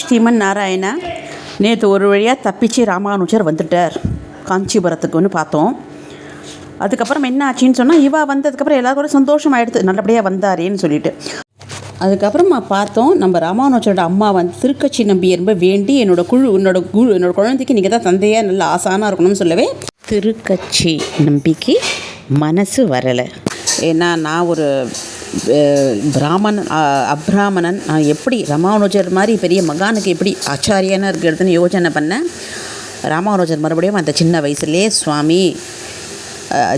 ஸ்ரீமன் நாராயணா நேற்று ஒரு வழியாக தப்பிச்சு ராமானுஜர் வந்துட்டார். காஞ்சிபுரத்துக்குன்னு பார்த்தோம். அதுக்கப்புறம் என்ன ஆச்சுன்னு சொன்னால் இவா வந்ததுக்கப்புறம் எல்லாருக்கும் சந்தோஷம் ஆகிடுது நல்லபடியாக வந்தாரேன்னு சொல்லிட்டு. அதுக்கப்புறமா பார்த்தோம் நம்ம ராமானுஜரோட அம்மா வந்து திருக்கட்சி நம்பி ரொம்ப வேண்டி என்னோட குழு என்னோட குழு என்னோட குழந்தைக்கு நீங்கள் தான் தந்தையாக நல்ல ஆசானாக இருக்கணும்னு சொல்லவே திருக்கட்சி நம்பிக்கை மனசு வரலை. ஏன்னா நான் ஒரு பிராமணன் அப்ராமணன் நான் எப்படி ராமானுஜர் மாதிரி பெரிய மகானுக்கு எப்படி ஆச்சாரியனாக இருக்கிறதுன்னு யோசனை பண்ணேன் ராமானுஜர் மறுபடியும் அந்த சின்ன வயசுலேயே சுவாமி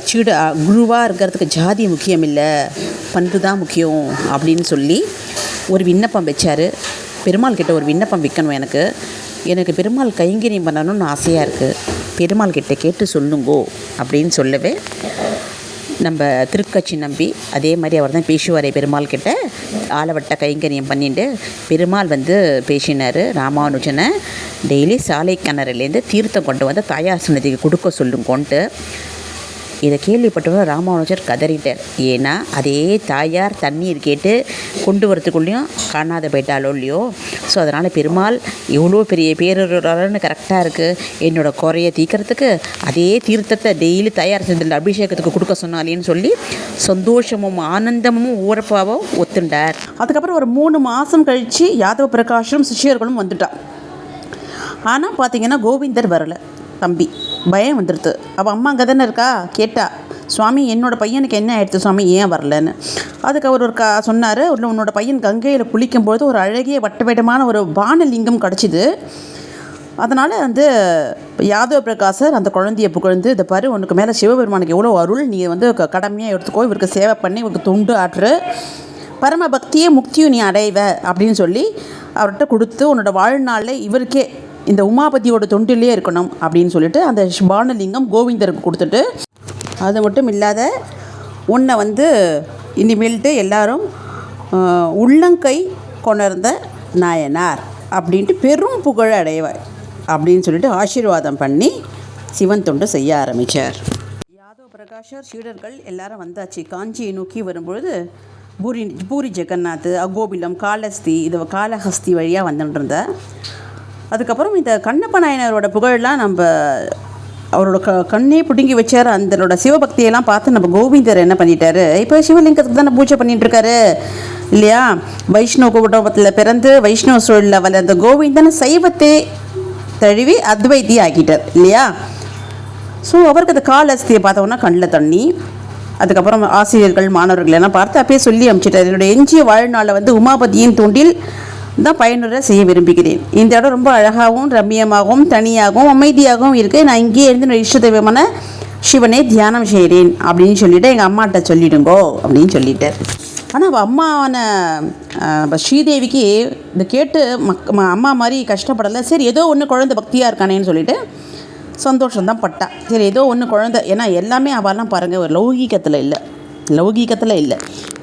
சீடு சீட குருவாக இருக்கிறதுக்கு ஜாதி முக்கியம் இல்லை பண்பு தான் முக்கியம் அப்படின்னு சொல்லி ஒரு விண்ணப்பம் வச்சார். பெருமாள் கிட்ட ஒரு விண்ணப்பம் வைக்கணும் எனக்கு. எனக்கு பெருமாள் கைங்கரியம் பண்ணணும்னு ஆசையாக இருக்குது பெருமாள் கிட்ட கேட்டு சொல்லுங்கோ அப்படின்னு சொல்லவே நம்ம திருக்கட்சி நம்பி அதே மாதிரி அவர் தான் பேசுவாரே பெருமாள் கிட்ட. ஆலவட்ட கைங்கரியம் பண்ணிட்டு பெருமாள் வந்து பேசினார் ராமானுஜனை. டெய்லி சாலை கிணறுலேருந்து தீர்த்தம் கொண்டு வந்து தாயார் சன்னதிக்கு கொடுக்க சொல்லுங்கோன்ட்டு. இதை கேள்விப்பட்டவங்க ராமானுஜர் கதறிட்டார். ஏன்னா அதே தாயார் தண்ணீர் கேட்டு கொண்டு வரத்துக்குள்ளேயும் காணாத போயிட்டாலோ இல்லையோ? ஸோ அதனால் பெருமாள் எவ்வளோ பெரிய பேரொருன்னு கரெக்டாக இருக்குது என்னோடய குறையை தீர்க்கறதுக்கு அதே தீர்த்தத்தை டெய்லி தயார் செஞ்சு அபிஷேகத்துக்கு கொடுக்க சொன்னாலேன்னு சொல்லி சந்தோஷமும் ஆனந்தமும் ஊரப்பாவும் ஒத்துண்டார். அதுக்கப்புறம் ஒரு மூணு மாதம் கழித்து யாதவ பிரகாஷும் சிஷ்யர்களும் வந்துட்டான் ஆனால் பார்த்தீங்கன்னா கோவிந்தர் வரலை. தம்பி. பயம் வந்துடுது அவள் அம்மா அங்கே தானே இருக்கா? கேட்டா. சுவாமி என்னோட பையனுக்கு என்ன ஆயிடுச்சு சுவாமி? ஏன் வரலன்னு. அதுக்கு அவர் ஒரு கா சொன்னார். உன்னோட பையன் கங்கையில் குளிக்கும்போது ஒரு அழகிய வட்டவேட்டமான ஒரு வானலிங்கம் கிடச்சிது. அதனால் வந்து யாதவ பிரகாசர் அந்த குழந்தைய புகழ்ந்து இந்த பாரு உனக்கு மேலே சிவபெருமானுக்கு எவ்வளோ அருள். நீ வந்து க- கடமையாக எடுத்துக்கோ. இவருக்கு சேவை பண்ணி இவருக்கு தொண்டு ஆற்று. பரம பக்தியே முக்தியும் நீ அடைவ. அப்படின்னு சொல்லி அவர்கிட்ட கொடுத்து உன்னோட வாழ்நாளில் இவருக்கே இந்த உமாபதியோட தொண்டிலே இருக்கணும் அப்படின்னு சொல்லிட்டு அந்த பானலிங்கம் கோவிந்தருக்கு கொடுத்துட்டு அது மட்டும் இல்லாத உன்னை வந்து இனிமேல்ட்டு எல்லாரும் உள்ளங்கை கொணர்ந்த நாயனார் அப்படின்ட்டு பெரும் புகழ் அடைவாய் அப்படின்னு சொல்லிட்டு ஆசீர்வாதம் பண்ணி சிவன் தொண்டு செய்ய ஆரம்பித்தார் யாதவ பிரகாஷர் சீடர்கள் எல்லாரும் வந்தாச்சு. காஞ்சியை நோக்கி வரும்பொழுது பூரி பூரி ஜெகநாத் அகோபிலம் காலஸ்தி இது காலஹஸ்தி வழியாக வந்துட்டு இருந்தேன் அதுக்கப்புறம் இந்த கண்ணப்ப நாயனரோட புகழெலாம் நம்ம அவரோட க கண்ணே பிடுங்கி வச்சார். அந்தனோட சிவபக்தியெல்லாம் பார்த்து நம்ம கோவிந்தர் என்ன பண்ணிட்டாரு? இப்போ சிவலிங்கத்துக்கு தானே பூஜை பண்ணிட்டு இருக்காரு இல்லையா? வைஷ்ணவ குடும்பத்தில் பிறந்து வைஷ்ணவ சூழலில் வளர்ந்த கோவிந்தன் சைவத்தை தழுவி அத்வைத்தி ஆக்கிட்டார் இல்லையா? ஸோ அவருக்கு அந்த கால் அஸ்தியை பார்த்தோன்னா கண்ணில் தண்ணி. அதுக்கப்புறம் ஆசிரியர்கள் மாணவர்கள் எல்லாம் பார்த்து அப்பயே சொல்லி அனுப்பிச்சிட்டார் என்னுடைய எஞ்சிய வாழ்நாளை வந்து உமாபதியின் தூண்டில் தான் பயனுற செய்ய விரும்புகிறேன். இந்த இடம் ரொம்ப அழகாகவும் ரம்மியமாகவும் தனியாகவும் அமைதியாகவும் இருக்குது நான் இங்கேயே இருந்து என்னோட இஷ்ட தெய்வமான சிவனை தியானம் செய்கிறேன் அப்படின்னு சொல்லிவிட்டு எங்கள் அம்மாட்ட சொல்லிடுங்கோ அப்படின்னு சொல்லிட்டார். ஆனால் அவள் அம்மாவான ஸ்ரீதேவிக்கு இதை கேட்டு மக் அம்மா மாதிரி கஷ்டப்படலை. சரி ஏதோ ஒன்று குழந்தை பக்தியாக இருக்கானேன்னு சொல்லிட்டு சந்தோஷம்தான் பட்டா. சரி ஏதோ ஒன்று குழந்தை. ஏன்னா எல்லாமே அவெல்லாம் பாருங்கள் ஒரு லௌகீகத்தில் இல்லை. லௌகீகத்தில் இல்லை.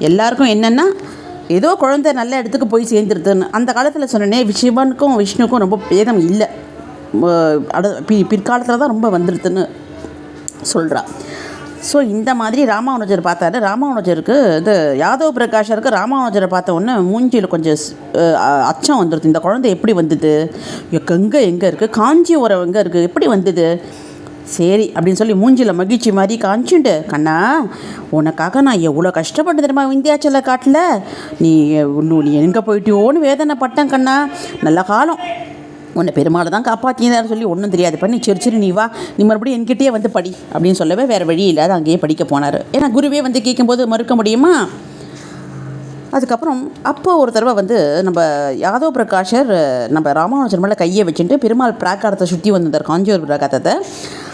எல்லாருக்கும் என்னென்னா ஏதோ குழந்தை நல்ல இடத்துக்கு போய் சேர்ந்துருதுன்னு. அந்த காலத்தில் சொன்னனே சிவனுக்கும் விஷ்ணுக்கும் ரொம்ப பேதம் இல்லை. அடு பி பிற்காலத்தில் தான் ரொம்ப வந்துடுதுன்னு சொல்கிறா ஸோ இந்த மாதிரி ராமானுஜர் பார்த்தாரு. ராமானுஜருக்கு இது யாதவ் பிரகாஷருக்கு ராமானுஜரை பார்த்த உடனே மூஞ்சியில் கொஞ்சம் அச்சம் வந்துடுது இந்த குழந்தை எப்படி வந்தது? எங்கே எங்கே இருக்குது காஞ்சிபுரம் எங்கே இருக்குது எப்படி வந்தது? சரி அப்படின்னு சொல்லி மூஞ்சியில் மகிழ்ச்சி மாதிரி காமிச்சுண்டு கண்ணா உனக்காக நான் எவ்வளோ கஷ்டப்பட்டு தெரியுமா விந்தியாச்சல காட்டில்? நீ எவ்வளோ- நீ எங்கே போயிட்டியோன்னு வேதனை பட்டேன் கண்ணா. நல்ல காலம். உன்னை பெருமாளை தான் காப்பாற்றினார் சொல்லி ஒன்றும் தெரியாது. பண்ணி சரி சரி நீ வா. நீ மறுபடியும் என்கிட்டயே வந்து படி அப்படின்னு சொல்லவே வேறு வழி இல்லாத அங்கேயே படிக்க போனார். ஏன்னா குருவே வந்து கேட்கும்போது மறுக்க முடியுமா? அதுக்கப்புறம் அப்போ ஒரு தடவை வந்து நம்ம யாதவ் பிரகாஷர் நம்ம ராமானுஜர் மேலே கையை வச்சுட்டு பெருமாள் பிராகாரத்தை சுற்றி வந்திருந்தார் காஞ்சியூர் பிராகாரத்தை.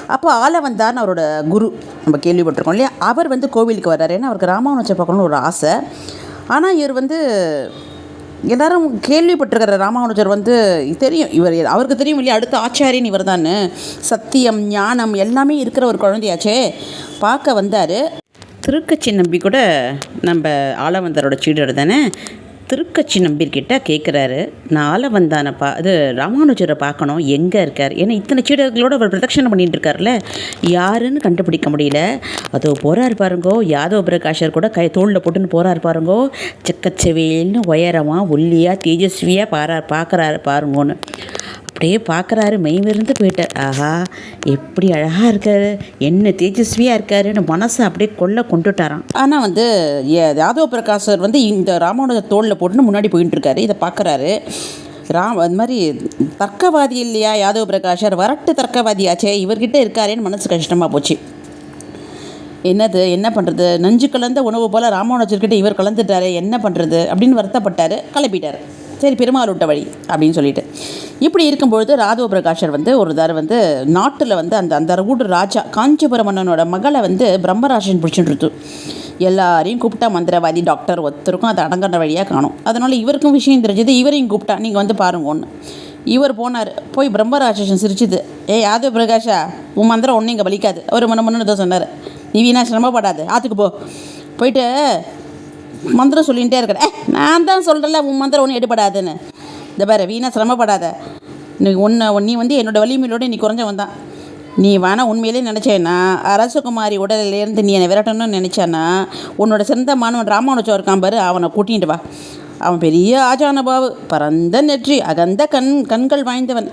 அப்போ ஆள அவரோட குரு நம்ம கேள்விப்பட்டிருக்கோம் இல்லையா? அவர் வந்து கோவிலுக்கு வர்றாரு. ஏன்னா அவருக்கு ராமானுஜர் பார்க்கணும்னு ஒரு ஆசை. ஆனால் இவர் வந்து எல்லாரும் கேள்விப்பட்டிருக்கிற ராமானுஜர் வந்து தெரியும். இவர் அவருக்கு தெரியும் இல்லையா? அடுத்த ஆச்சாரியன் இவர் சத்தியம் ஞானம் எல்லாமே இருக்கிற ஒரு குழந்தையாச்சே. பார்க்க வந்தார். திருக்கச்சி நம்பி கூட நம்ம ஆளவந்தரோட சீடர் தானே? திருக்கட்சி நம்பிக்கிட்ட கேட்குறாரு நாளை வந்தானப்பா அது ராமானுஜரை பார்க்கணும் எங்கே இருக்கார்? ஏன்னா இத்தனை சீடர்களோட அவர் பிரதட்சணம் பண்ணிட்டு இருக்கார்ல யாருன்னு கண்டுபிடிக்க முடியல. அதோ போகிறார் பாருங்கோ யாதவ பிரகாஷர் கூட கை தோளில் போட்டுன்னு போகிறார் பாருங்கோ. செக்கச்செவேல்னு உயரமாக ஒல்லியாக தேஜஸ்வியாக பாரா பார்க்குறாரு பாருங்கோன்னு. அப்படியே பார்க்குறாரு மெய்மிருந்து போயிட்டார். ஆஹா எப்படி அழகாக இருக்காரு என்ன தேஜஸ்வியாக இருக்காருன்னு மனசை அப்படியே கொல்ல கொண்டுட்டாராம். ஆனால் வந்து யாதவ பிரகாஷர் வந்து இந்த ராமானுஜ தோளில் போட்டுன்னு முன்னாடி போயிட்டு இருக்காரு இதை பார்க்குறாரு. ராம் அது மாதிரி தர்க்கவாதி இல்லையா யாதவ பிரகாஷர் வரட்டு தர்க்கவாதியாச்சே இவர்கிட்ட இருக்காரேன்னு மனசு கஷ்டமாக போச்சு. என்னது என்ன பண்ணுறது நஞ்சு கலந்த உணவு போல் ராமானுஜர்கிட்ட இவர் கலந்துட்டாரு என்ன பண்ணுறது அப்படின்னு வருத்தப்பட்டார் கிளப்பிட்டார் சரி பெருமாள் விட்ட வழி அப்படின்னு சொல்லிட்டு. இப்படி இருக்கும்பொழுது ராதவ பிரகாஷர் வந்து ஒரு தர வந்து நாட்டில் வந்து அந்த அந்த ரூடு ராஜா காஞ்சிபுரம் மன்னனோட மகளை வந்து பிரம்மராஜன் பிடிச்சிட்டு எல்லாரையும் கூப்பிட்டா மந்திரவாதி டாக்டர் ஒருத்தருக்கும் அது அடங்குற வழியாக காணும். அதனால் இவருக்கும் விஷயம் தெரிஞ்சது இவரையும் கூப்பிட்டா நீங்கள் வந்து பாருங்க ஒன்று இவர் போனார். போய் பிரம்மராட்சசன் சிரிச்சுது. ஏ யாதவ பிரகாஷா உன் மந்திரம் ஒன்றும் இங்கே வலிக்காது. அவர் மன மன்னு சொன்னார். நீ வீணா சிரமப்படாது. ஆற்றுக்கு போ. போயிட்டு மந்திரம் சொல்லிகிட்டே இருக்கிறேன் ஏ நான் தான் சொல்கிறேன்ல உன் மந்திரம் ஒன்றும் எடுபடாதுன்னு. இந்த பாரு வீணா சிரமப்படாத. நீ ஒன்று நீ வந்து என்னோடய வலிமையிலோடு நீ குறைஞ்சவன் தான். நீ வேணால் உண்மையிலே நினச்சேன்னா அரசகுமாரி உடலிலேருந்து நீ என்னை விரட்டணும்னு நினச்சானா உன்னோட சிறந்த மாணவன் ராமானுஜம் இருக்கான் பாரு அவனை கூட்டிகிட்டு வா. அவன் பெரிய ஆஜானபாவு பரந்த நெற்றி அகந்த கண் கண்கள் வாய்ந்தவன்.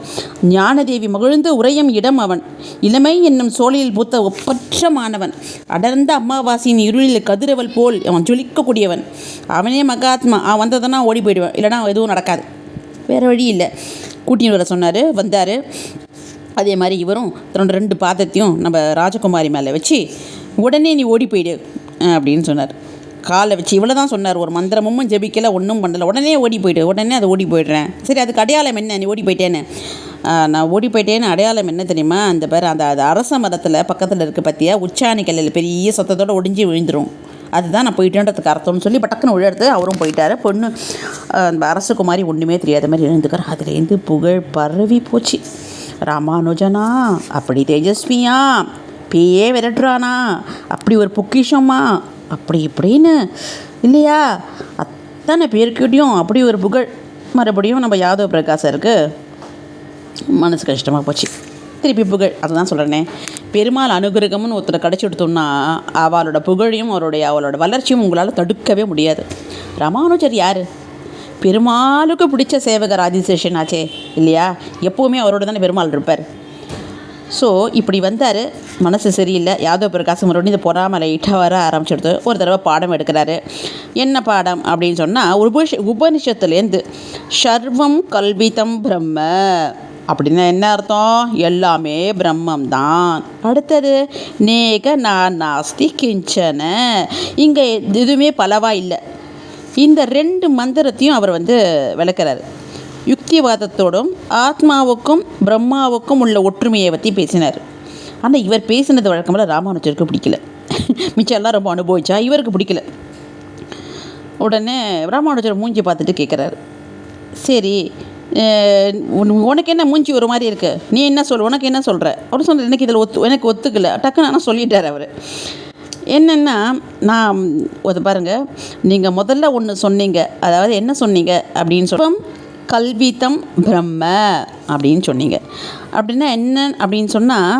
ஞானதேவி மகிழ்ந்து உரையும் இடம் அவன். இளமை என்னும் சோலையில் பூத்த ஒப்பற்ற மாணவன். அடர்ந்த அமாவாசையின் இருளில் கதிரவல் போல் அவன் ஜொலிக்கக்கூடியவன். அவனே மகாத்மா. அவன் வந்ததுன்னா ஓடி போயிடுவான். இல்லைனா எதுவும் நடக்காது. வேறு வழி இல்லை. கூட்டின்னு வர சொன்னார் வந்தார். அதே மாதிரி இவரும் தன்னோட ரெண்டு பாதத்தையும் நம்ம ராஜகுமாரி மேலே வச்சு உடனே நீ ஓடி போயிடு அப்படின்னு சொன்னார். காலை வச்சு இவ்வளோ தான் சொன்னார். ஒரு மந்திரமும் ஜெபிக்கல ஒன்றும் பண்ணலை. உடனே ஓடி போயிட்டு உடனே அதை ஓடி போயிடுறேன். சரி அதுக்கு அடையாளம் என்ன? நீ ஓடி போயிட்டேன்னு. நான் ஓடி போயிட்டேன்னு அடையாளம் என்ன தெரியுமா? அந்த பேர் அந்த அது அரச மரத்தில் பக்கத்தில் இருக்க பற்றியா உச்சாணி கல்லில் பெரிய சத்தத்தோடு ஒடிஞ்சு விழுந்துரும். அதுதான் நான் போயிட்டேன்றதுக்கு அர்த்தம்னு சொல்லி பட்டக்குன்னு உழறது அவரும் போயிட்டாரு. பொண்ணு அந்த அரசகுமாரி ஒன்றுமே தெரியாத மாதிரி எழுந்துக்கிறார் அதுலேருந்து புகழ் பரவி போச்சு. ராமானுஜனா அப்படி தேஜஸ்வியா பேயே விரட்டுறானா அப்படி ஒரு பொக்கிஷமா அப்படி இப்படின்னு. இல்லையா? அத்தனை பேருக்கிட்டையும் அப்படி ஒரு புகழ். மறுபடியும் நம்ம யாதவ பிரகாசருக்கு மனசு கஷ்டமாக போச்சு. திருப்பி புகழ். அதுதான் சொல்கிறேனே பெருமாள் அனுகிரகம்னு ஒருத்தரை கடைச்சி எடுத்தோம்னா அவளோட புகழையும் அவருடைய அவளோட வளர்ச்சியும் உங்களால் தடுக்கவே முடியாது. ராமானுஜர் யார்? பெருமாளுக்கு பிடிச்ச சேவகர் ஆதிசேஷன் ஆச்சே. இல்லையா? எப்போவுமே அவரோட தானே பெருமாள் இருப்பார். ஸோ இப்படி வந்தார். மனசு சரியில்லை. யாதவ பிரகாசம் மறுபடியும் இந்த பொறாமலை லைட்டாக வர ஆரம்பிச்சிடுது. ஒரு தடவை பாடம் எடுக்கிறாரு. என்ன பாடம் அப்படின்னு சொன்னால் உபனிஷ உபனிஷத்துலேருந்து சர்வம் கல்விதம் பிரம்ம அப்படின்னா என்ன அர்த்தம்? எல்லாமே பிரம்மம் தான் அடுத்தது நேக நான் நாஸ்தி கிஞ்சன இங்கே எதுவுமே பலவா இல்லை. இந்த ரெண்டு மந்திரத்தையும் அவர் வந்து விளக்குறாரு. யுக்திவாதத்தோடும் ஆத்மாவுக்கும் பிரம்மாவுக்கும் உள்ள ஒற்றுமையை பற்றி பேசினார். ஆனால் இவர் பேசினது வழக்கம்போல ராமானுஜருக்கு பிடிக்கல. மிச்சம் எல்லாம் ரொம்ப அனுபவிச்சா இவருக்கு பிடிக்கல. உடனே ராமானுஜர் மூஞ்சி பார்த்துட்டு கேட்குறாரு சரி உன்- உனக்கு என்ன மூஞ்சி ஒரு மாதிரி இருக்கு? நீ என்ன சொல் உனக்கு என்ன சொல்கிற அப்படின்னு சொன்ன எனக்கு இதில் ஒத்து எனக்கு ஒத்துக்கல. டக்குன்னு ஆனால் சொல்லிட்டார் அவர். என்னென்னா நான் அது பாருங்கள் நீங்கள் முதல்ல ஒன்று சொன்னீங்க அதாவது என்ன சொன்னீங்க அப்படின்னு சொல்ல கல்வித்தம் பிரம்ம அப்படின்னு சொன்னீங்க. அப்படின்னா என்ன அப்படின்னு சொன்னால்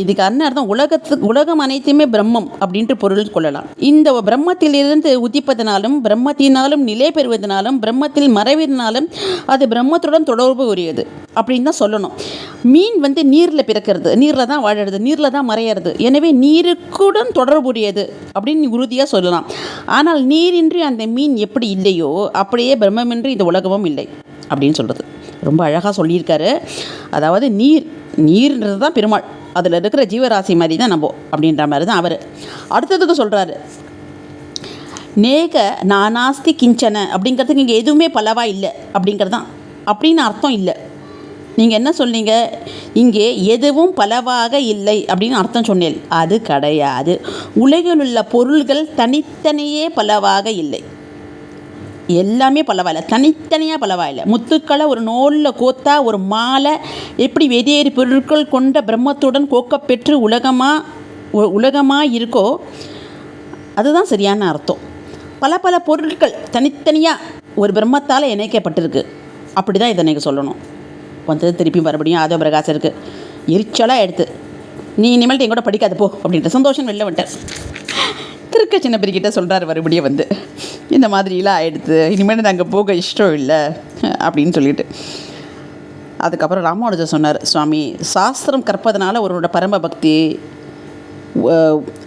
இதுக்கு என்ன அர்த்தம் உலகத்துக்கு உலகம் அனைத்துமே பிரம்மம் அப்படின்ற பொருள் கொள்ளலாம். இந்த பிரம்மத்திலிருந்து உதிப்பதனாலும் பிரம்மத்தினாலும் நிலை பெறுவதனாலும் பிரம்மத்தில் மறைவதனாலும் அது பிரம்மத்துடன் தொடர்பு உரியது அப்படின்னு தான் சொல்லணும். மீன் வந்து நீரில் பிறக்கிறது நீரில் தான் வாழறது நீரில் தான் மறையிறது. எனவே நீருக்குடன் தொடர்புடையது அப்படின்னு உறுதியாக சொல்லலாம். ஆனால் நீரின்றி அந்த மீன் எப்படி இல்லையோ அப்படியே பிரம்மமின்றி இந்த உலகமும் இல்லை அப்படின்னு சொல்கிறது ரொம்ப அழகாக சொல்லியிருக்காரு. அதாவது நீர் நீர்ன்றது தான் பெருமாள். அதில் இருக்கிற ஜீவராசி மாதிரி தான் நம்ம அப்படின்ற மாதிரி தான் அவர். அடுத்ததுக்கு சொல்கிறாரு நேக நானாஸ்தி கிஞ்சன அப்படிங்கிறதுக்கு இங்கே எதுவுமே பலவா இல்லை அப்படிங்கிறது தான். அப்படின்னு அர்த்தம் இல்லை. நீங்கள் என்ன சொன்னீங்க இங்கே எதுவும் பலவாக இல்லை அப்படின்னு அர்த்தம் சொன்னேன். அது கிடையாது. உலகில் உள்ள பொருள்கள் தனித்தனியே பலவாக இல்லை. எல்லாமே பலவாயில்லை. தனித்தனியாக பலவாயில்ல. முத்துக்களை ஒரு நூலில் கோத்தா ஒரு மாலை எப்படி வெதியேறு பொருட்கள் கொண்ட பிரம்மத்துடன் கோக்கப்பெற்று உலகமாக உலகமாக இருக்கோ அதுதான் சரியான அர்த்தம். பல பல பொருட்கள் தனித்தனியாக ஒரு பிரம்மத்தால் இணைக்கப்பட்டிருக்கு. அப்படி தான் இதை நீங்கள் சொல்லணும். வந்தது திருப்பி மறுபடியும் ஆதோ பிரகாசம் இருக்குது எரிச்சலாக எடுத்து நீ இனிமேல் என் கூட படிக்காத போ அப்படின்ற சந்தோஷம் வெளில வந்துட்டேன். திருக்க சின்ன பிரிக்கிட்ட சொல்கிறாரு மறுபடியும் வந்து. இந்த மாதிரிலாம் ஆகிடுது இனிமேல் அங்கே போக இஷ்டம் இல்லை அப்படின்னு சொல்லிட்டு. அதுக்கப்புறம் ராமானுஜர் சொன்னார் சுவாமி சாஸ்திரம் கற்பதனால ஒருவரோட பரம பக்தி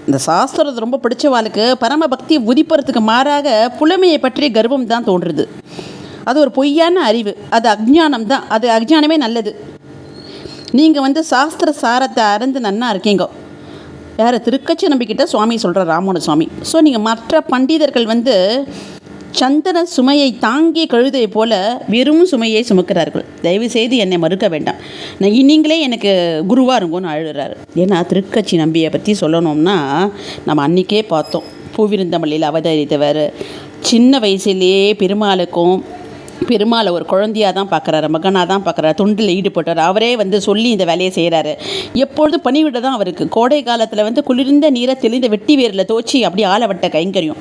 இந்த சாஸ்திரத்தை ரொம்ப பிடிச்சவாளுக்கு பரம பக்தி உதிப்பறதுக்கு மாறாக புலமையை பற்றிய கர்வம் தான் தோன்றுறது அது ஒரு பொய்யான அறிவு அது அஜ்ஞானம் தான் அது அஜ்ஞானமே நல்லது. நீங்கள் வந்து சாஸ்திர சாரத்தை அறந்து நன்னா இருக்கீங்க வேறு திருக்கச்சி நம்பிக்கிட்ட சுவாமி சொல்கிற ராமோன சுவாமி. ஸோ நீங்கள் மற்ற பண்டிதர்கள் வந்து சந்தன சுமையை தாங்கிய கழுதை போல வெறும் சுமையை சுமக்கிறார்கள். தயவு செய்து என்னை மறுக்க வேண்டாம். நான் நீங்களே எனக்கு குருவாக இருங்கன்னு அழுகிறாரு. ஏன்னா திருக்கச்சி நம்பியை பற்றி சொல்லணும்னா நம்ம அன்றைக்கே பார்த்தோம். பூவிருந்தமல்லியில் அவதரித்தவர் சின்ன வயசுலேயே பெருமாளுக்கும் பெருமாளை ஒரு குழந்தையாக தான் பார்க்குறாரு மகனாக தான் பார்க்குறாரு தொண்டில் ஈடுபட்டார். அவரே வந்து சொல்லி இந்த வேலையை செய்கிறாரு எப்பொழுது பணிவிட தான் அவருக்கு. கோடை காலத்தில் வந்து குளிர்ந்த நீரை தெளிந்த வெட்டி வேரில் தோச்சி அப்படியே ஆளவட்ட கைங்கரியம்.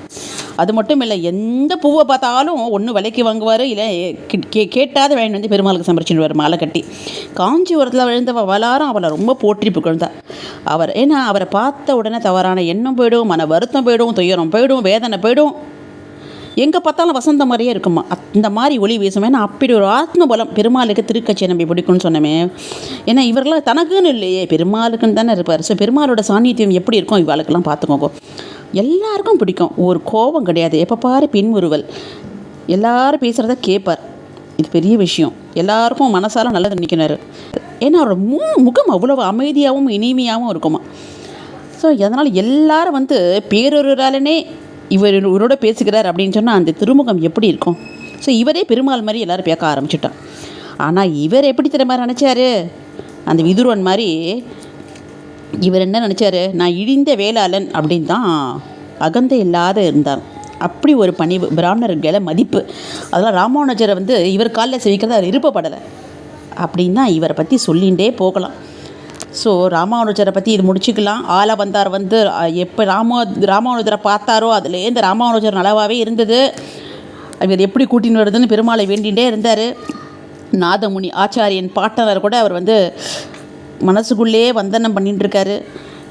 அது மட்டும் இல்லை எந்த பூவை பார்த்தாலும் ஒன்று விலைக்கு வாங்குவார் இல்லை கே- கே கேட்டாத வேணும் வந்து பெருமாளுக்கு சமரிச்சுடுவார் மாலை கட்டி. காஞ்சிபுரத்தில் விழுந்தவ வளாரம் அவளை ரொம்ப போற்றி புகழ்ந்தா. அவர் ஏன்னா அவரை பார்த்த உடனே தவறான எண்ணம் போயிடும் மன வருத்தம் போயிடும் துயரம் போயிடும் வேதனை போயிடும். எங்கே பார்த்தாலும் வசந்த மாதிரியே இருக்குமா? அந்த மாதிரி ஒளி வீசும் ஏன்னா அப்படி ஒரு ஆத்ம பலம் பெருமாளுக்கு திருக்கட்சி நம்பி பிடிக்கும்னு சொன்னமே ஏன்னா இவர்களாம் தனக்குன்னு இல்லையே பெருமாளுக்குன்னு தானே இருப்பார். ஸோ பெருமாளோட சாநித்தியம் எப்படி இருக்கும் இவாளுக்கெல்லாம் பார்த்துக்கோங்க. எல்லாருக்கும் பிடிக்கும். ஒரு கோபம் கிடையாது. எப்போ பாரு பின்முறுவல். எல்லாரும் பேசுகிறத கேட்பார் இது பெரிய விஷயம். எல்லாருக்கும் மனசால நல்லது நிற்கினார் ஏன்னா அவரோட மு முகம் அவ்வளோ அமைதியாகவும் இனிமையாகவும் இருக்குமா. ஸோ அதனால் எல்லாரும் வந்து பேரொருவராலனே இவர் இவரோட பேசுகிறார் அப்படின்னு சொன்னால் அந்த திருமுகம் எப்படி இருக்கும்? ஸோ இவரே பெருமாள் மாதிரி எல்லோரும் பேக்க ஆரம்பிச்சிட்டான் ஆனால் இவர் எப்படி தெரியுமா நினச்சார்? அந்த விதுரன் மாதிரி இவர் என்ன நினச்சாரு? நான் இழிந்த வேளாளன் அப்படின்னு தான் அகந்தை இல்லாத இருந்தார் அப்படி ஒரு பணிவு பிராமணர்களை மதிப்பு. அதெல்லாம் ராமானுஜரை வந்து இவர் காலில் செவிக்கிறது அவர் விருப்பப்படலை. அப்படின்னா தான் இவரை பற்றி சொல்லிகிட்டே போகலாம். ஸோ ராமானுஜரை பற்றி இது முடிச்சுக்கலாம். ஆள வந்தார் வந்து எப்போ ராமா ராமானுஜரை பார்த்தாரோ அதுலேருந்து ராமானுஜர் நலவாகவே இருந்தது. இவர் எப்படி கூட்டின்னு வருதுன்னு பெருமாளை வேண்டிகிட்டே இருந்தார். நாதமுனி ஆச்சாரியன் பாட்டனர் கூட அவர் வந்து மனசுக்குள்ளேயே வந்தனம் பண்ணிட்டு இருக்காரு.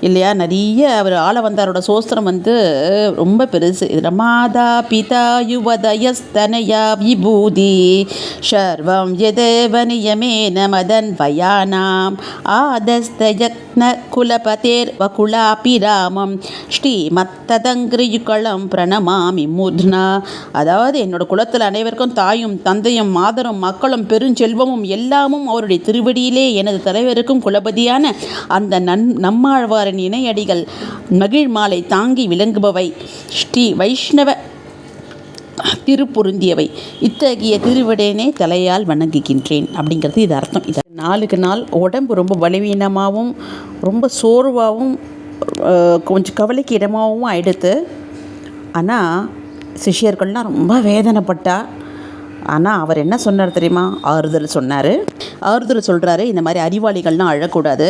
இல்லையா? நிறைய அவர் ஆள வந்தாரோட சோஸ்திரம் வந்து ரொம்ப பெருசு. இதில் மாதா பிதா யுவதயஸ்தனயா விபூதி. சர்வம் எதேவனியமே மதன் வயானாம். ஆதஸ்தய குலபதேர் வகுலாபி ராமம் ஸ்ரீமத்ததங்கிரியுக்களம் பிரணமாமி மூர்த்னா. அதாவது என்னோட குலத்தில் அனைவருக்கும் தாயும் தந்தையும் மாதரும் மக்களும் பெருஞ்செல்வமும் எல்லாமும் அவருடைய திருவடியிலே எனது தலைவருக்கும் குலபதியான அந்த நன் நம்மாழ்வாரின் இணையடிகள் மகிழ் மாலை தாங்கி விளங்குபவை. ஸ்ரீ வைஷ்ணவ திருப்பொருந்தியவை. இத்தகைய திருவிடனே தலையால் வணங்குகின்றேன் அப்படிங்கிறது இது அர்த்தம். இது நாளுக்கு நாள் உடம்பு ரொம்ப பலவீனமாகவும் ரொம்ப சோர்வாகவும் கொஞ்சம் கவலைக்கு இடமாகவும் ஆயிடுத்து ஆனால் சிஷியர்கள்லாம் ரொம்ப வேதனைப்பட்டா. ஆனால் அவர் என்ன சொன்னார் தெரியுமா? ஆறுதல் சொன்னார். ஆறுதல் சொல்கிறாரு இந்த மாதிரி அறிவாளிகள்லாம் அழக்கூடாது.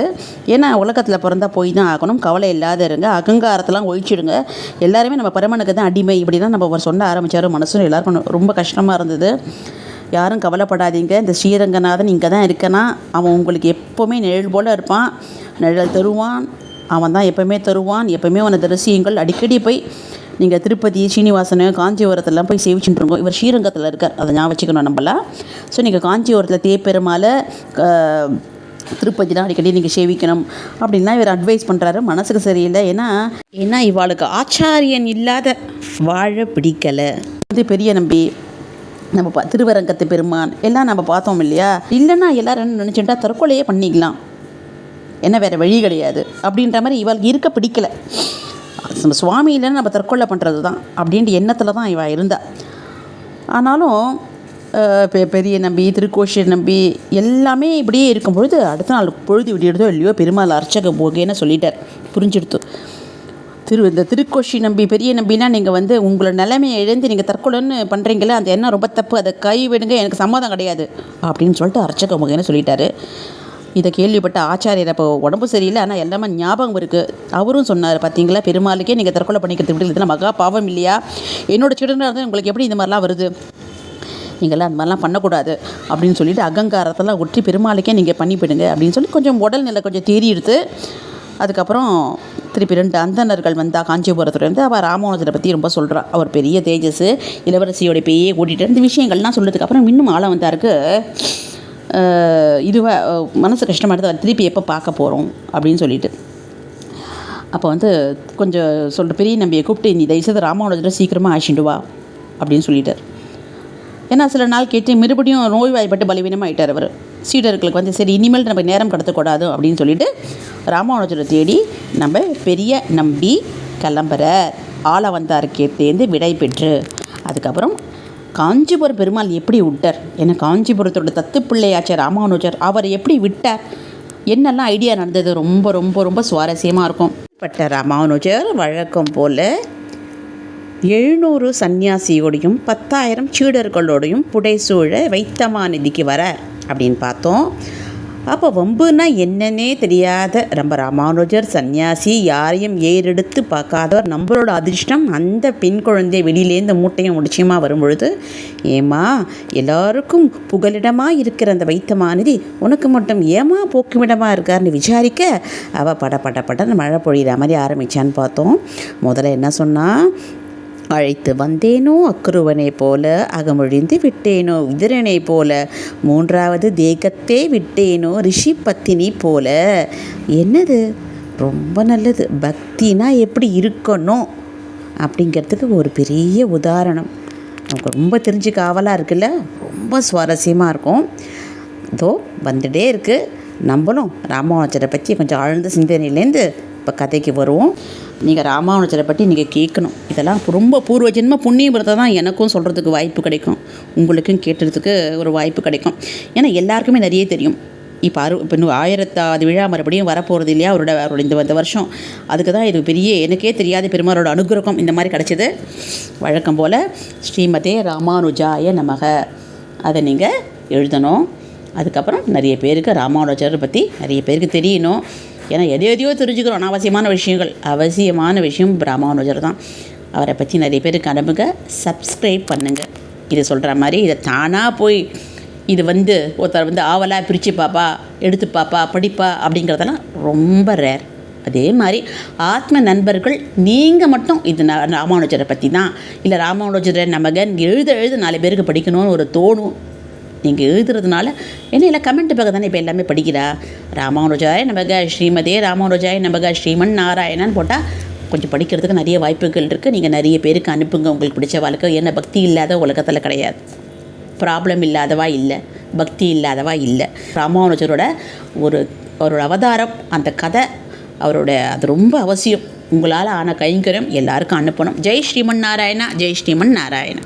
ஏன்னா உலகத்தில் பிறந்தா போய் தான் ஆகணும். கவலை இல்லாத இருங்க. அகங்காரத்தெல்லாம் ஒழிச்சிடுங்க. எல்லாருமே நம்ம பரமனுக்கு தான் அடிமை இப்படி தான் நம்ம அவர் சொல்ல ஆரம்பித்தார் மனசும் எல்லாருக்கும் ரொம்ப கஷ்டமாக இருந்தது. யாரும் கவலைப்படாதீங்க. இந்த ஸ்ரீரங்கநாதன் இங்கே தான் இருக்கனா? அவன் உங்களுக்கு எப்போவுமே நிழல் போல் இருப்பான். நிழல் தருவான். அவன் தான் எப்போவுமே தருவான். எப்போவுமே அவனை தரிசியுங்கள். அடிக்கடி போய் நீங்கள் திருப்பதி ஸ்ரீனிவாசனு காஞ்சிபுரத்தெல்லாம் போய் சேவிச்சுட்டுருக்கோம் இவர் ஸ்ரீரங்கத்தில் இருக்கார். அதை ஞாபகம் வச்சுக்கணும் நம்மளாம் ஸோ நீங்கள் காஞ்சிபுரத்தில் தேப்பெருமாளை திருப்பதிலாம் அடிக்கடி நீங்கள் சேவிக்கணும் அப்படின்லாம் இவர் அட்வைஸ் பண்ணுறாரு மனசுக்கு சரியில்லை. ஏன்னா ஏன்னா இவாளுக்கு ஆச்சாரியன் இல்லாத வாழ பிடிக்கலை. இது பெரிய நம்பி நம்ம திருவரங்கத்து பெருமான் எல்லாம் நம்ம பார்த்தோம் இல்லையா? இல்லைன்னா எல்லாரும் என்ன நினச்சிட்டா தற்கொலையே பண்ணிக்கலாம். என்ன வேறு வழி கிடையாது. அப்படின்ற மாதிரி இவளுக்கு இருக்க பிடிக்கல. நம்ம சுவாமி இல்லைன்னு நம்ம தற்கொலை பண்ணுறது தான் அப்படின்ற எண்ணத்தில் தான் இவள் இருந்தா. ஆனாலும் பெ- பெரிய நம்பி திருக்கோஷியர் நம்பி எல்லாமே இப்படியே இருக்கும் பொழுது அடுத்த நாள் பொழுது விடியறதோ இல்லையோ பெருமாள் அர்ச்சக போகேன்னு சொல்லிட்டார். புரிஞ்சிடுத்து. திரு இந்த திருக்கோஷி நம்பி பெரிய நம்பினா நீங்கள் வந்து உங்களோட நிலைமையை இழந்து நீங்கள் தற்கொலைன்னு பண்ணுறீங்களே அந்த எண்ணம் ரொம்ப தப்பு. அதை கைவிடுங்க எனக்கு சம்மதம் கிடையாது. அப்படின்னு சொல்லிட்டு அர்ச்சக முகேன்னு சொல்லிட்டாரு. இதை கேள்விப்பட்ட ஆச்சாரியர் அப்போ உடம்பு சரியில்லை ஆனால் எல்லாமே ஞாபகம் இருக்குது அவரும் சொன்னார் பார்த்தீங்களா பெருமாளுக்கே நீங்கள் தற்கொலை பண்ணிக்கிறது விட்டு இதெல்லாம் மகா பாவம் இல்லையா? என்னோட சிடனாக இருந்தால் உங்களுக்கு எப்படி இந்த மாதிரிலாம் வருது? நீங்களாம் அந்த மாதிரிலாம் பண்ணக்கூடாது. அப்படின்னு சொல்லிட்டு அகங்காரத்தெல்லாம் ஒற்றி பெருமாளுக்கே நீங்கள் பண்ணிவிடுங்க. அப்படின்னு சொல்லி கொஞ்சம் உடல்நிலை கொஞ்சம் தேறி எடுத்து அதுக்கப்புறம் திருப்பி ரெண்டு அந்தணர்கள் வந்தா காஞ்சிபுரத்துலேருந்து அவள் ராமானுஜரை பற்றி ரொம்ப சொல்கிறா அவர் பெரிய தேஜஸ் இளவரசியோட பேயே கூட்டிகிட்டு இந்த விஷயங்கள்லாம் சொன்னதுக்கப்புறம் இன்னும் ஆழம் வந்தாருக்கு. இதுவாக மனசு கஷ்டமாக இருந்தது திருப்பி எப்போ பார்க்க போகிறோம் அப்படின்னு சொல்லிட்டு. அப்போ வந்து கொஞ்சம் சொல்கிற பெரிய நம்பியை கூப்பிட்டு நீ தயவுசெய்து ராமானுஜரை சீக்கிரமாக ஆசிண்டு வா அப்படின்னு சொல்லிட்டார். ஏன்னா சில நாள் கேட்டு மறுபடியும் நோய்வாய்ப்பட்டு பலவீனமாக ஆயிட்டார் அவர். சீடர்களுக்கு வந்து சரி இனிமேல் நம்ம நேரம் கடத்தக்கூடாது அப்படின்னு சொல்லிட்டு ராமானுஜரை தேடி நம்ம பெரிய நம்பி கிளம்புற ஆள வந்தார் கேட்டேந்து விடை பெற்று. அதுக்கப்புறம் காஞ்சிபுரம் பெருமாள் எப்படி விட்டார் ஏன்னா காஞ்சிபுரத்தோட தத்து பிள்ளையாச்சர் ராமானுஜர். அவர் எப்படி விட்டார்? என்னெல்லாம் ஐடியா நடந்தது? ரொம்ப ரொம்ப ரொம்ப சுவாரஸ்யமாக இருக்கும். பட்ட ராமானுஜர் வழக்கம் போல் எழுநூறு சன்னியாசியோடையும் பத்தாயிரம் சீடர்களோடையும் புடைசூழ வைத்தமாநிதிக்கு வர அப்படின்னு பார்த்தோம். அப்போ வம்புனா என்னன்னே தெரியாத நம்ம ராமானுஜர் சன்னியாசி யாரையும் ஏறெடுத்து பார்க்காதவர். நம்மளோட அதிர்ஷ்டம் அந்த பெண் குழந்தை வெளியிலேருந்து மூட்டையும் முடிச்சியமாக வரும்பொழுது ஏமா எல்லாருக்கும் புகலிடமாக இருக்கிற அந்த வைத்தமாநிதி உனக்கு மட்டும் ஏமா போக்குமிடமாக இருக்காருன்னு விசாரிக்க அவள் பட பட படன்னு மழை பொழிகிற மாதிரி ஆரம்பித்தான்னு பார்த்தோம். முதல்ல என்ன சொன்னால் அழைத்து வந்தேனோ அக்குருவனை போல அகமொழிந்து விட்டேனோ விதிரனை போல மூன்றாவது தேகத்தே விட்டேனோ ரிஷி பத்தினி போல. என்னது? ரொம்ப நல்லது. பக்தினா எப்படி இருக்கணும் அப்படிங்கிறதுக்கு ஒரு பெரிய உதாரணம். நமக்கு ரொம்ப தெரிஞ்சுக்க ஆவலாக இருக்குல்ல? ரொம்ப சுவாரஸ்யமாக இருக்கும். இதோ வந்துட்டே இருக்குது நம்மளும் ராமானுஜரை பற்றி கொஞ்சம் ஆழ்ந்த சிந்தனையிலேருந்து இப்போ கதைக்கு வருவோம். நீங்கள் ராமானுஜரை பற்றி நீங்கள் கேட்கணும். இதெல்லாம் ரொம்ப பூர்வ ஜென்ம புண்ணியபுரத்தை தான் எனக்கும் சொல்கிறதுக்கு வாய்ப்பு கிடைக்கும். உங்களுக்கும் கேட்டுறதுக்கு ஒரு வாய்ப்பு கிடைக்கும். ஏன்னா எல்லாருக்குமே நிறைய தெரியும். இப்போ அறு இப்போ இன்னும் ஆயிரத்தாவது விழா மறுபடியும் வரப்போகிறது இல்லையா? அவரோட அவரோட இந்த இந்த வருஷம். அதுக்கு தான் இது பெரிய எனக்கே தெரியாத பெருமாரோட அனுகிரகம் இந்த மாதிரி கிடச்சிது. வழக்கம் போல் ஸ்ரீமதே ராமானுஜாய நமக. அதை நீங்கள் எழுதணும். அதுக்கப்புறம் நிறைய பேருக்கு ராமானுஜரை பற்றி நிறைய பேருக்கு தெரியணும். ஏன்னா எதை எதையோ தெரிஞ்சுக்கிறோம். அனாவசியமான விஷயங்கள். அவசியமான விஷயம் ராமானுஜர் தான். அவரை பற்றி நிறைய பேருக்கு அனுப்புங்க. சப்ஸ்கிரைப் பண்ணுங்கள் இது சொல்கிற மாதிரி இதை தானாக போய் இது வந்து ஒருத்தர் வந்து ஆவலாக பிரித்து பாப்பா எடுத்து பாப்பா படிப்பா அப்படிங்கிறதெல்லாம் ரொம்ப ரேர் அதே மாதிரி ஆத்ம நண்பர்கள் நீங்கள் மட்டும் இது ந- ராமானுஜரை பற்றி தான் இல்லை ராமானுஜரை நமகன் எழுத எழுத நாலு பேருக்கு படிக்கணும்னு ஒரு தோணும். நீங்கள் எழுதுறதுனால என்ன இல்லை கமெண்ட் பக்கம் தானே இப்போ எல்லாமே படிக்கிறா? ராமானுஜாய நமக ஸ்ரீமதே ராமானுஜாய நமக ஸ்ரீமன் நாராயணன் போட்டால் கொஞ்சம் படிக்கிறதுக்கு நிறைய வாய்ப்புகள் இருக்குது நீங்கள் நிறைய பேருக்கு அனுப்புங்க. உங்களுக்கு பிடிச்ச வாழ்க்கை. என்ன பக்தி இல்லாத உலகத்தில் கிடையாது. ப்ராப்ளம் இல்லாதவா இல்லை. பக்தி இல்லாதவா இல்லை. ராமானுஜரோட ஒரு அவரோட அவதாரம் அந்த கதை அவரோட அது ரொம்ப அவசியம். உங்களால் ஆன கைங்கரம் எல்லாருக்கும் அனுப்பணும். ஜெய் ஸ்ரீமன் நாராயணா ஜெய் ஸ்ரீமன் நாராயணா.